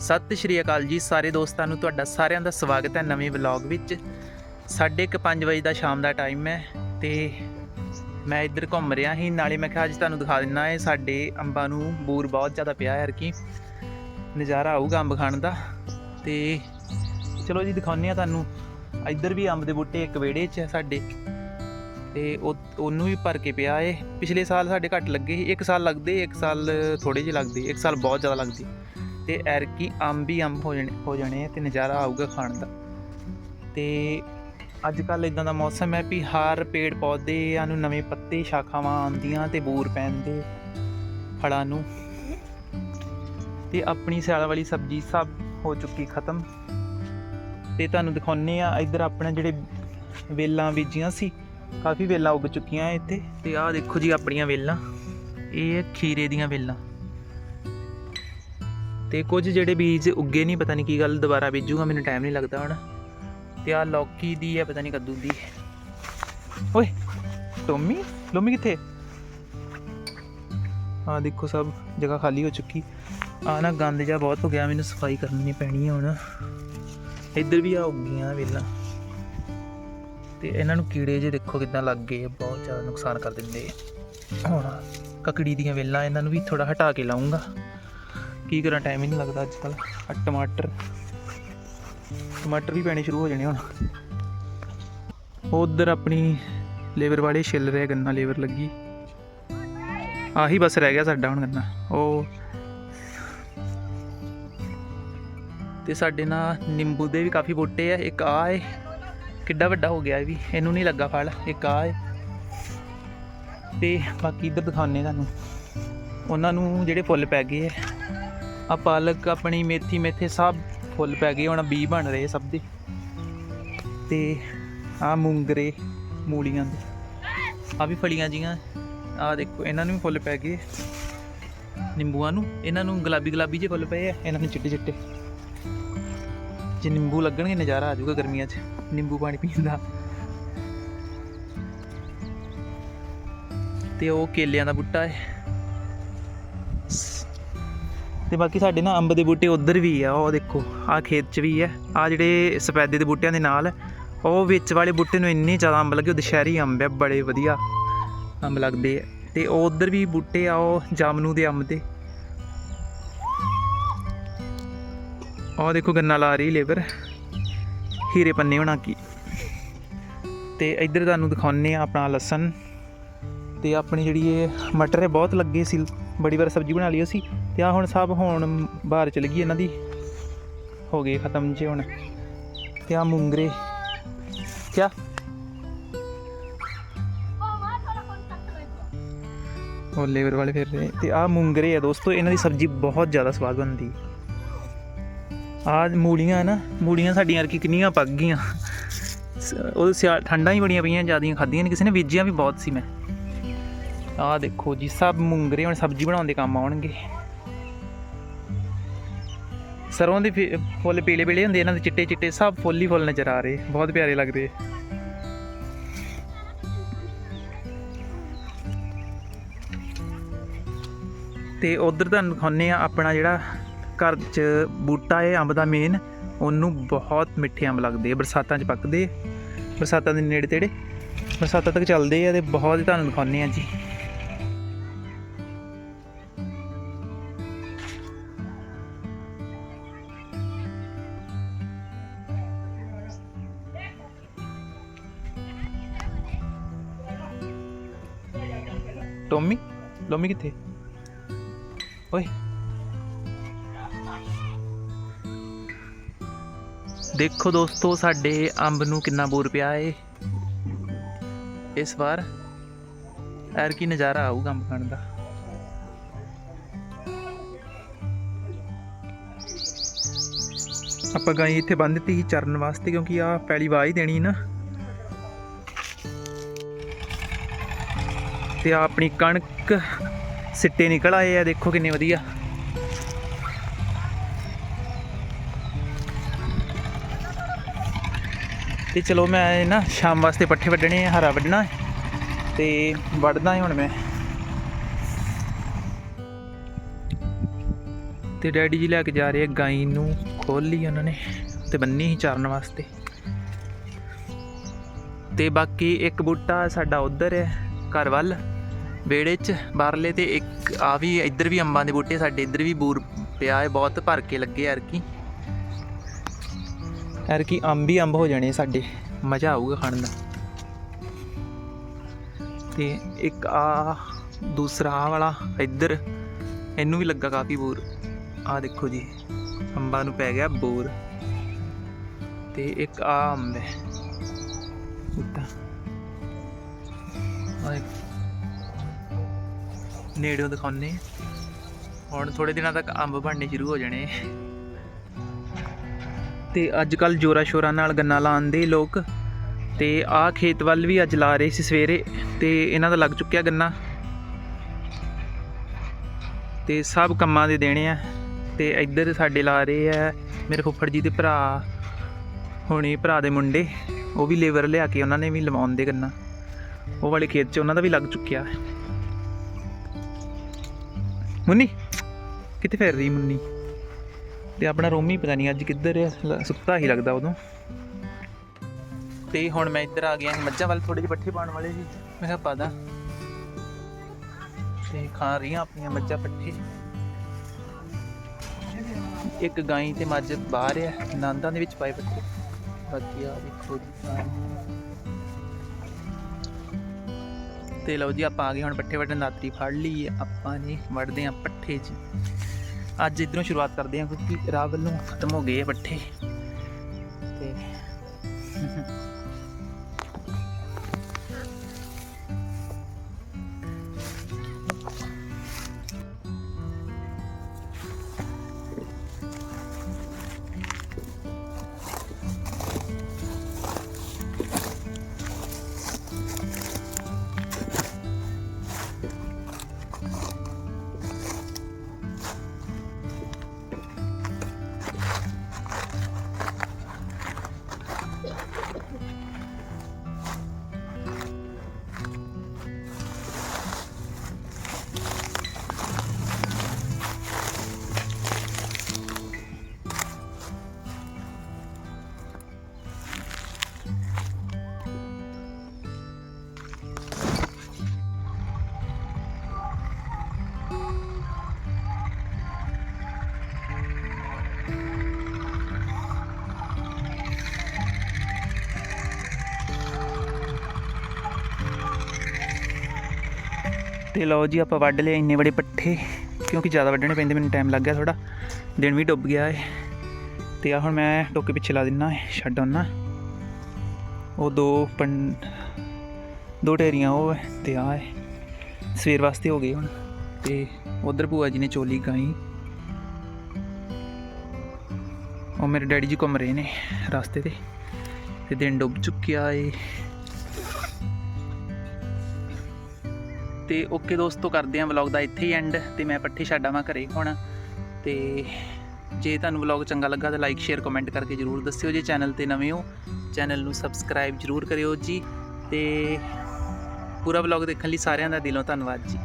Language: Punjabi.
ਸਤਿ ਸ਼੍ਰੀ ਅਕਾਲ ਜੀ ਸਾਰੇ ਦੋਸਤਾਂ ਨੂੰ, ਤੁਹਾਡਾ ਸਾਰਿਆਂ ਦਾ ਸਵਾਗਤ ਹੈ ਨਵੇਂ ਵਲੌਗ ਵਿੱਚ। ਸਾਢੇ ਕੁ ਪੰਜ ਵਜੇ ਦਾ ਸ਼ਾਮ ਦਾ ਟਾਈਮ ਹੈ ਤੇ ਮੈਂ ਇੱਧਰ ਘੁੰਮ ਰਿਹਾ ਸੀ। ਨਾਲੇ ਮੈਂ ਕਿਹਾ ਅੱਜ ਤੁਹਾਨੂੰ ਦਿਖਾ ਦਿੰਨਾ ਹੈ ਸਾਡੇ ਅੰਬਾਂ ਨੂੰ ਬੂਰ ਬਹੁਤ ਜ਼ਿਆਦਾ ਪਿਆ ਹੈ ਕਿ ਨਜ਼ਾਰਾ ਆਊਗਾ ਅੰਬ ਖਾਣ ਦਾ। ਤੇ ਚਲੋ ਜੀ, ਦਿਖਾਉਂਦੇ ਆ ਤੁਹਾਨੂੰ। ਇੱਧਰ ਵੀ ਅੰਬ ਦੇ ਬੂਟੇ ਇੱਕ ਵਿਹੜੇ 'ਚ ਹੈ ਸਾਡੇ। ਤੇ ਉਹ, ਉਹਨੂੰ ਵੀ ਭਰ ਕੇ ਪਿਆ ਏ ਪਿਛਲੇ ਸਾਲ ਸਾਡੇ ਘੱਟ ਲੱਗੇ ਸੀ। ਇੱਕ ਸਾਲ ਲੱਗਦੇ, ਇੱਕ ਸਾਲ ਥੋੜੇ ਜਿਹੇ ਲੱਗਦੇ। ਇੱਕ ਸਾਲ ਬਹੁਤ ਜ਼ਿਆਦਾ ਲੱਗਦੀ। ਤੇ ਐਰਕੀ ਅੰਬ ਹੀ ਅੰਬ ਹੋ ਜਾਣੇ ਹੋ ਜਾਣੇ ਆ ਤੇ ਨਜ਼ਾਰਾ ਆਊਗਾ ਖਾਣ ਦਾ। ਤੇ ਅੱਜ ਕੱਲ ਇਦਾਂ ਦਾ ਮੌਸਮ ਹੈ ਵੀ ਹਰ ਪੇੜ ਪੌਦਿਆਂ ਨੂੰ ਨਵੇਂ ਪੱਤੇ ਸ਼ਾਖਾਵਾਂ ਆਉਂਦੀਆਂ ਤੇ ਬੂਰ ਪੈਂਦੇ ਫਲਾਂ ਨੂੰ। ਤੇ ਆਪਣੀ ਸਿਆਲ ਵਾਲੀ ਸਬਜ਼ੀ ਸਭ ਹੋ ਚੁੱਕੀ ਖਤਮ। ਤੇ ਤੁਹਾਨੂੰ ਦਿਖਾਉਨੇ ਆ ਇੱਧਰ ਆਪਣੇ ਜਿਹੜੇ ਵੇਲਾਂ ਬੀਜੀਆਂ ਸੀ, ਕਾਫੀ ਵੇਲਾਂ ਉੱਗ ਚੁੱਕੀਆਂ ਇੱਥੇ। ਤੇ ਆਹ ਦੇਖੋ ਜੀ ਆਪਣੀਆਂ ਵੇਲਾਂ, ਇਹ ਹੈ ਖੀਰੇ ਦੀਆਂ ਵੇਲਾਂ। ਤੇ ਕੁਝ ਜਿਹੜੇ ਬੀਜ ਉੱਗੇ ਨਹੀਂ ਪਤਾ ਨਹੀਂ ਕੀ ਗੱਲ ਦੁਬਾਰਾ ਬੀਜੂਗਾ, ਮੈਨੂੰ ਟਾਈਮ ਨਹੀਂ ਲੱਗਦਾ ਹੁਣ। ਤੇ ਆਹ ਲੌਕੀ ਦੀ ਹੈ, ਪਤਾ ਨਹੀਂ ਕੱਦੂ ਦੀ। ਓਏ, ਟੋਮੀ? ਲੋਮੀ ਕਿੱਥੇ? ਆਹ ਦੇਖੋ ਸਭ, ਜਗ੍ਹਾ ਖਾਲੀ ਹੋ ਚੁੱਕੀ। ਆ ਨਾ ਗੰਦ ਜਿਹਾ ਬਹੁਤ ਹੋ ਗਿਆ, ਮੈਨੂੰ ਸਫ਼ਾਈ ਕਰਨੀ ਪੈਣੀ ਹੈ ਹੁਣ। ਇੱਧਰ ਵੀ ਆ ਉੱਗੀਆਂ ਵੇਲਾਂ। ਤੇ ਇਹਨਾਂ ਨੂੰ ਕੀੜੇ ਜੇ ਦੇਖੋ ਕਿਦਾਂ ਲੱਗ ਗਏ, ਬਹੁਤ ਜ਼ਿਆਦਾ ਨੁਕਸਾਨ ਕਰ ਦਿੰਦੇ। ਹੁਣ ਕਕੜੀ ਦੀਆਂ ਵੇਲਾਂ, ਇਹਨਾਂ ਨੂੰ ਵੀ ਥੋੜਾ ਹਟਾ ਕੇ ਲਾਉਂਗਾ ਕੀ ਕਰਾਂ ਟਾਈਮ ਹੀ ਨਹੀਂ ਲੱਗਦਾ ਅੱਜ ਕੱਲ ਟਮਾਟਰ। ਟਮਾਟਰ ਵੀ ਪੈਣੇ ਸ਼ੁਰੂ ਹੋ ਜਾਣੇ ਹੁਣ। ਉਧਰ ਆਪਣੀ ਲੇਬਰ ਵਾਲੇ ਛਿੱਲ ਰਿਹਾ ਗੰਨਾ ਲੇਬਰ ਲੱਗੀ। ਆਹੀ ਬਸ ਰਹਿ ਗਿਆ ਸਾਡਾ ਹੁਣ ਗੰਨਾ। ਉਹ ਤੇ ਸਾਡੇ ਨਾਲ ਨਿੰਬੂ ਦੇ ਵੀ ਕਾਫੀ ਬੂਟੇ ਆ। ਇੱਕ ਆ ਏ। ਕਿੱਡਾ ਵੱਡਾ ਹੋ ਗਿਆ ਇਹ ਵੀ। ਇਹਨੂੰ ਨਹੀਂ ਲੱਗਾ ਫਲ। ਇੱਕ ਆ ਏ। ਤੇ ਬਾਕੀ ਇੱਧਰ ਦਿਖਾਉਣੇ ਤੁਹਾਨੂੰ। ਉਹਨਾਂ ਨੂੰ ਜਿਹੜੇ ਫੁੱਲ ਪੈ ਗਏ ਆ। ਆ ਪਾਲਕ ਆਪਣੀ ਮੇਥੀ ਮੇਥੇ ਸਭ ਫੁੱਲ ਪੈ ਗਏ, ਹੁਣ ਬੀ ਬਣ ਰਹੇ ਸਭ ਦੇ। ਤੇ ਆ ਮੂੰਗਰੇ ਮੂਲੀਆਂ ਦੇ। ਆ ਵੀ ਫਲੀਆਂ ਜੀਆਂ, ਆ ਦੇਖੋ, ਇਹਨਾਂ ਨੂੰ ਵੀ ਫੁੱਲ ਪੈ ਗਏ। ਨਿੰਬੂਆਂ ਨੂੰ, ਇਹਨਾਂ ਨੂੰ ਗੁਲਾਬੀ ਗੁਲਾਬੀ ਜਿਹੇ ਫੁੱਲ ਪਏ ਆ, ਇਹਨਾਂ ਨੂੰ ਚਿੱਟੇ ਚਿੱਟੇ। ਜੇ ਨਿੰਬੂ ਲੱਗਣਗੇ, ਨਜ਼ਾਰਾ ਆ ਜਾਊਗਾ ਗਰਮੀਆਂ 'ਚ, ਨਿੰਬੂ ਪਾਣੀ ਪੀਣ ਦਾ। ਤੇ ਉਹ ਕੇਲਿਆਂ ਦਾ ਬੂਟਾ ਹੈ। ਤੇ ਬਾਕੀ ਸਾਡੇ ਨਾ ਅੰਬ ਦੇ ਬੂਟੇ ਉਧਰ ਵੀ ਆ, ਉਹ ਦੇਖੋ ਆ ਖੇਤ 'ਚ ਵੀ ਹੈ ਆ ਜਿਹੜੇ ਸਫੈਦੇ ਦੇ ਬੂਟਿਆਂ ਦੇ ਨਾਲ, ਉਹ ਵਿੱਚ ਵਾਲੇ ਬੂਟੇ ਨੂੰ ਇੰਨੇ ਜ਼ਿਆਦਾ ਅੰਬ ਲੱਗੇ, ਉਹ ਦੁਸ਼ਹਿਰੀ ਅੰਬ ਹੈ ਬੜੇ ਵਧੀਆ ਅੰਬ ਲੱਗਦੇ ਆ। ਤੇ ਉਹ ਉਧਰ ਵੀ ਬੂਟੇ ਆ, ਉਹ ਜਾਮਨੂ ਦੇ ਅੰਬ ਦੇ। ਉਹ ਦੇਖੋ ਗੰਨਾ ਲਾ ਰਹੀ ਲੇਬਰ, ਹੀਰੇ ਪੰਨੇ ਹੋਣਾ ਕੀ। ਤੇ ਇੱਧਰ ਤੁਹਾਨੂੰ ਦਿਖਾਉਣੇ ਆ ਆਪਣਾ ਲਸਣ। ਤੇ ਆਪਣੀ ਜਿਹੜੀ ਇਹ ਮਟਰ ਹੈ, ਬਹੁਤ ਲੱਗੇ ਸੀ, ਬੜੀ ਵਾਰ ਸਬਜ਼ੀ ਬਣਾ ਲਈ ਅਸੀਂ ਤੇ ਆ ਹੁਣ ਸਭ ਹੁਣ ਬਾਹਰ ਚਲ ਗਈ ਇਹਨਾਂ ਦੀ। ਹੋ ਗਈ ਖਤਮ ਜੇ ਹੁਣ। ਤੇ ਆ ਮੂੰਗਰੇ। ਕਿਆ? ਉਹ ਲੇਬਰ ਵਾਲੇ ਫਿਰ ਰਹੇ। ਤੇ ਆ ਮੂੰਗਰੇ ਆ ਦੋਸਤੋ, ਇਹਨਾਂ ਦੀ ਸਬਜ਼ੀ ਬਹੁਤ ਜ਼ਿਆਦਾ ਸਵਾਦ ਬਣਦੀ। ਆ ਮੂਲੀਆਂ ਨਾ, ਮੂਲੀਆਂ ਸਾਡੀਆਂ ਅਰਕੀ ਕਿੰਨੀਆਂ ਪੱਕ ਗਈਆਂ। ਸ- ਉਹ ਸਿਆਲ ਠੰਡਾਂ ਹੀ ਬੜੀਆਂ ਪਈਆਂ, ਜਿਆਦੀਆਂ ਖਾਧੀਆਂ ਨੇ ਕਿਸੇ ਨੇ ਬੀਜੀਆਂ ਵੀ ਬਹੁਤ ਸੀ ਮੈਂ। ਆਹ ਦੇਖੋ ਜੀ, ਸਭ ਮੂੰਗਰੇ ਹੁਣ ਸਬਜ਼ੀ ਬਣਾਉਣ ਦੇ ਕੰਮ ਆਉਣਗੇ। ਸਰੋਂ ਦੇ ਫੇ- ਫੁੱਲ ਪੀਲੇ ਪੀਲੇ ਹੁੰਦੇ ਇਹਨਾਂ ਦੇ ਚਿੱਟੇ ਚਿੱਟੇ, ਸਭ ਫੁੱਲ ਹੀ ਫੁੱਲ ਨਜ਼ਰ ਆ ਰਹੇ, ਬਹੁਤ ਪਿਆਰੇ ਲੱਗਦੇ। ਤੇ ਉਧਰ ਤੁਹਾਨੂੰ ਦਿਖਾਉਂਦੇ ਆ ਆਪਣਾ ਜਿਹੜਾ ਘਰ 'ਚ ਬੂਟਾ ਹੈ, ਅੰਬ ਦਾ ਮੇਨ, ਉਹਨੂੰ ਬਹੁਤ ਮਿੱਠੇ ਅੰਬ ਲੱਗਦੇ ਆ, ਬਰਸਾਤਾਂ 'ਚ ਪੱਕਦੇ, ਬਰਸਾਤਾਂ ਦੇ ਨੇੜੇ ਤੇੜੇ। ਬਰਸਾਤਾਂ ਤੱਕ ਚੱਲਦੇ ਆ ਤੇ ਬਹੁਤ ਹੀ ਤੁਹਾਨੂੰ ਦਿਖਾਉਂਦੇ ਆ ਜੀ। ਟੋਮੀ ਲੋਮੀ ਕਿੱਥੇ ਓਏ ਦੇਖੋ ਦੋਸਤੋ, ਸਾਡੇ ਅੰਬ ਨੂੰ ਕਿੰਨਾ ਬੂਰ ਪਿਆ ਏ। ਇਸ ਵਾਰ ਐਰ ਕੀ ਨਜ਼ਾਰਾ ਆਊਗਾ ਅੰਬ ਖਾਣ ਦਾ। ਆਪਾਂ ਗਾਈ ਇੱਥੇ ਬੰਨ ਦਿੱਤੀ ਸੀ ਚਰਨ ਵਾਸਤੇ, ਕਿਉਂਕਿ ਆ ਪਹਿਲੀ ਵਾਹ ਹੀ ਦੇਣੀ ਨਾ। ਤੇ ਆ ਆਪਣੀ ਕਣਕ ਸਿੱਟੇ ਨਿਕਲ ਆਏ ਆ, ਦੇਖੋ ਕਿੰਨੇ ਵਧੀਆ। ਤੇ ਚਲੋ ਮੈਂ ਨਾ ਸ਼ਾਮ ਵਾਸਤੇ ਪੱਠੇ ਵੱਢਣੇ ਆ, ਹਰਾ ਵੱਢਣਾ ਹੈ, ਤੇ ਵੱਢਦਾ ਹਾਂ ਹੁਣ ਮੈਂ। ਤੇ ਡੈਡੀ ਜੀ ਲੈ ਕੇ ਜਾ ਰਹੇ ਆ ਗਾਈ ਨੂੰ ਖੋਲ ਲਈ ਉਹਨਾਂ ਨੇ ਤੇ ਬੰਨੀ ਹੀ ਚਾਰਨ ਵਾਸਤੇ। ਤੇ ਬਾਕੀ ਇੱਕ ਬੂਟਾ ਸਾਡਾ ਉਧਰ ਹੈ, ਘਰ ਵੱਲ। ਵਿਹੜੇ 'ਚ, ਬਾਹਰਲੇ ਤੇ ਇੱਕ ਆ ਵੀ, ਇੱਧਰ ਵੀ ਅੰਬਾਂ ਦੇ ਬੂਟੇ ਸਾਡੇ, ਇੱਧਰ ਵੀ ਬੂਰ ਪਿਆ ਹੈ, ਬਹੁਤ ਭਰ ਕੇ ਲੱਗੇ ਯਾਰ ਕੀ ਯਾਰ ਕੀ ਅੰਬ ਹੀ ਅੰਬ ਹੋ ਜਾਣੇ ਸਾਡੇ, ਮਜ਼ਾ ਆਊਗਾ ਖਾਣ ਦਾ। ਤੇ ਇੱਕ ਆ ਦੂਸਰਾ ਆਹ ਵਾਲਾ, ਇੱਧਰ, ਇਹਨੂੰ ਵੀ ਲੱਗਾ ਕਾਫੀ ਬੂਰ। ਆ ਦੇਖੋ ਜੀ, ਅੰਬਾਂ ਨੂੰ ਪੈ ਗਿਆ ਬੂਰ। ਤੇ ਇੱਕ ਆ ਅੰਬ ਹੈ। ਬੂਟਾ ਆਹ ਨੇੜਿਓਂ ਦਿਖਾਉਂਦੇ ਹੁਣ ਥੋੜੇ ਦਿਨਾਂ ਤੱਕ ਅੰਬ ਬਣਨੇ ਸ਼ੁਰੂ ਹੋ ਜਾਣੇ। ਤੇ ਅੱਜ ਕੱਲ ਜੋਰਾ ਸ਼ੋਰਾਂ ਨਾਲ ਗੰਨਾ ਲਾਉਂਦੇ ਲੋਕ। ਤੇ ਆਹ ਖੇਤ ਵੱਲ ਵੀ ਅੱਜ ਲਾ ਰਹੇ ਸੀ ਸਵੇਰੇ। ਤੇ ਇਹਨਾਂ ਦਾ ਲੱਗ ਚੁੱਕਿਆ ਗੰਨਾ। ਤੇ ਸਭ ਕੰਮਾਂ ਦੇ ਦੇਣੇ ਆ। ਤੇ ਇੱਧਰ ਸਾਡੇ ਲਾ ਰਹੇ ਆ ਮੇਰੇ ਫੁੱਫੜ ਜੀ ਦੇ ਭਰਾ। ਹੋਣੀ ਭਰਾ ਦੇ ਮੁੰਡੇ। ਉਹ ਵੀ ਲੇਬਰ ਲਿਆ ਕੇ ਉਹਨਾਂ ਨੇ ਵੀ ਲਵਾਉਣ ਦੇ ਗੰਨਾ। ਉਹ ਵਾਲੇ ਖੇਤ 'ਚ ਉਹਨਾਂ ਦਾ ਵੀ ਲੱਗ ਚੁੱਕਿਆ। ਮੁੰਨੀ, ਕਿੱਥੇ ਫੇਰ ਰਹੀ ਮੁੰਨੀ? ਤੇ ਆਪਣਾ ਰੋਮੀ ਪਤਾ ਨਹੀਂ ਅੱਜ ਕਿੱਧਰ ਹੈ ਸੁੱਤਾ ਹੀ ਲੱਗਦਾ ਉਦੋਂ। ਤੇ ਹੁਣ ਮੈਂ ਇੱਧਰ ਆ ਗਿਆ ਮੱਝਾਂ ਵੱਲ ਥੋੜੇ ਜਿਹੇ ਪੱਠੇ ਪਾਉਣ ਵਾਲੇ ਸੀ। ਮੈਂ ਕਿਹਾ ਪਾ ਦਾਂ। ਤੇ ਖਾ ਰਹੀਆਂ ਆਪਣੀਆਂ ਮੱਝਾਂ ਪੱਠੇ। ਇੱਕ ਗਾਈ ਤੇ ਮੱਝ ਬਾਹਰ ਹੈ ਨੰਦਾਂ ਦੇ ਵਿੱਚ ਪਾਏ ਪੱਠੇ। ਬਾਕੀ ਆ ਦੇਖੋ ਜੀ ਤੇ ਲਓ ਜੀ, ਆਪਾਂ ਆ ਗਏ ਹੁਣ ਪੱਠੇ ਵੱਢਣ ਦਾਤਰੀ ਫੜ ਲਈ ਆਪਾਂ ਨੇ ਵੱਢਦੇ ਆ ਪੱਠੇ 'ਚ। ਅੱਜ ਇਧਰੋਂ ਸ਼ੁਰੂਆਤ ਕਰਦੇ ਆ ਕਿਉਂਕਿ ਰਾਹ ਵੱਲੋਂ ਖਤਮ ਹੋ ਗਏ ਆ ਪੱਠੇ। ਤੇ ਤੇ ਲਓ ਜੀ, ਆਪਾਂ ਵੱਢ ਲਏ ਇੰਨੇ ਬੜੇ ਪੱਠੇ, ਕਿਉਂਕਿ ਜ਼ਿਆਦਾ ਵੱਢਣੇ ਪੈਂਦੇ, ਮੈਨੂੰ ਟਾਈਮ ਲੱਗ ਗਿਆ ਥੋੜਾ ਦਿਨ ਵੀ ਡੁੱਬ ਗਿਆ ਏ। ਤੇ ਆ ਹੁਣ ਮੈਂ ਟੋਕੇ ਪਿੱਛੇ ਲਾ ਦਿੰਨਾ ਛੱਡ ਆਉਣਾ ਉਹ ਦੋ ਪੰ, ਦੋ ਢੇਰੀਆਂ ਉਹ ਹੈ ਤੇ ਆ ਹੈ ਸਵੇਰ ਵਾਸਤੇ ਹੋ ਗਏ ਹੁਣ। ਤੇ ਉਧਰ ਭੂਆ ਜੀ ਨੇ ਚੋਲੀ ਗਾਈ। ਉਹ ਮੇਰੇ ਡੈਡੀ ਜੀ ਘੁੰਮ ਰਹੇ ਨੇ ਰਸਤੇ ਤੇ। ਤੇ ਦਿਨ ਡੁੱਬ ਚੁੱਕਿਆ ਏ। ਤੇ ਓਕੇ ਦੋਸਤੋ, ਕਰਦੇ ਆਂ ਵਲੌਗ ਦਾ ਇੱਥੇ ਹੀ ਐਂਡ ਤੇ ਮੈਂ ਪੱਠੇ ਛੱਡਾਵਾਂ ਘਰੇ ਹੁਣ। ਤੇ ਜੇ ਤੁਹਾਨੂੰ ਵਲੌਗ ਚੰਗਾ ਲੱਗਾ ਤਾਂ ਲਾਈਕ ਸ਼ੇਅਰ ਕਮੈਂਟ ਕਰਕੇ ਜਰੂਰ ਦੱਸਿਓ ਜੇ ਚੈਨਲ ਤੇ ਨਵੇਂ ਹੋ। ਚੈਨਲ ਨੂੰ ਸਬਸਕ੍ਰਾਈਬ ਜਰੂਰ ਕਰਿਓ ਜੀ। ਤੇ ਪੂਰਾ ਵਲੌਗ ਦੇਖਣ ਲਈ ਸਾਰਿਆਂ ਦਾ ਦਿਲੋਂ ਧੰਨਵਾਦ ਜੀ।